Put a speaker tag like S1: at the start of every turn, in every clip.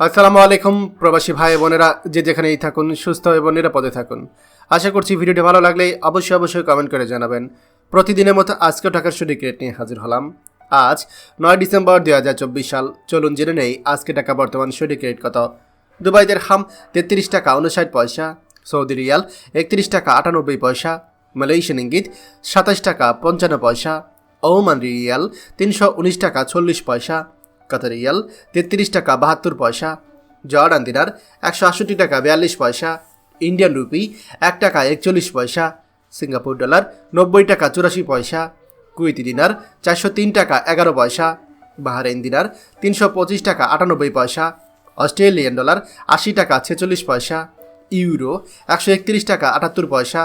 S1: আসসালামু আলাইকুম, প্রবাসী ভাই বোনেরা। যে যেখানেই থাকুন, সুস্থ এবং নিরাপদে থাকুন। আশা করছি ভিডিওটি ভালো লাগলে অবশ্যই অবশ্যই কমেন্ট করে জানাবেন। প্রতিদিনের মতো আজকেও টাকার সঠিক রেট নিয়ে হাজির হলাম। আজ, নয় ডিসেম্বর দুই হাজার চব্বিশ সাল। চলুন জেনে নেই আজকে টাকা বর্তমান সঠিক রেট কত। দুবাইদের হাম তেত্রিশ টাকা উনষাট পয়সা, সৌদি রিয়াল একত্রিশ টাকা আটানব্বই পয়সা, মালয়েশিয়ান ইঙ্গিত সাতাশ টাকা পঞ্চান্ন পয়সা, ওমান রিয়াল তিনশো উনিশ টাকা চল্লিশ পয়সা কাতার রিয়াল তেত্রিশ টাকা বাহাত্তর পয়সা। জর্ডান দিনার একশো আটষট্টি টাকা বিয়াল্লিশ পয়সা। ইন্ডিয়ান রুপি এক টাকা একচল্লিশ পয়সা। সিঙ্গাপুর ডলার নব্বই টাকা চুরাশি পয়সা। কুয়েতি দিনার চারশো তিন টাকা এগারো পয়সা। বাহারেন দিনার তিনশো পঁচিশ টাকা আটানব্বই পয়সা। অস্ট্রেলিয়ান ডলার আশি টাকা ছেচল্লিশ পয়সা। ইউরো একশো একত্রিশ টাকা আটাত্তর পয়সা।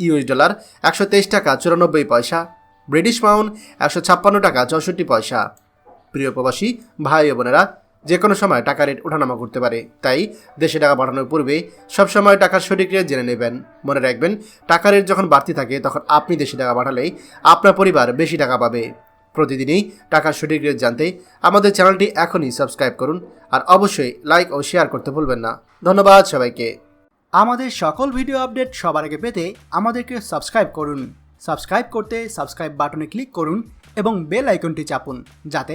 S1: ইউএস ডলার একশো তেইশ টাকা চুরানব্বই পয়সা। ব্রিটিশ পাউন্ড একশো ছাপ্পান্ন টাকা চৌষট্টি পয়সা। প্রিয় প্রবাসী, ভাই বোনেরা যে কোনো সময় টাকা রেট ওঠানামা করতে পারে। তাই দেশে টাকা পাঠানোর পূর্বে সবসময় টাকার সঠিক রেট জেনে নেবেন। মনে রাখবেন, টাকা রেট যখন বাড়তি থাকে, তখন আপনি দেশে টাকা পাঠালেই আপনার পরিবার বেশি টাকা পাবে। প্রতিদিনই টাকার সঠিক রেট জানতে আমাদের চ্যানেলটি এখনই সাবস্ক্রাইব করুন আর অবশ্যই লাইক ও শেয়ার করতে ভুলবেন না। ধন্যবাদ সবাইকে।
S2: আমাদের সকল ভিডিও আপডেট সবার আগে পেতে আমাদেরকে সাবস্ক্রাইব করুন। সাবস্ক্রাইব করতে সাবস্ক্রাইব বাটনে ক্লিক করুন এবং বেল আইকনটি চাপুন, যাতে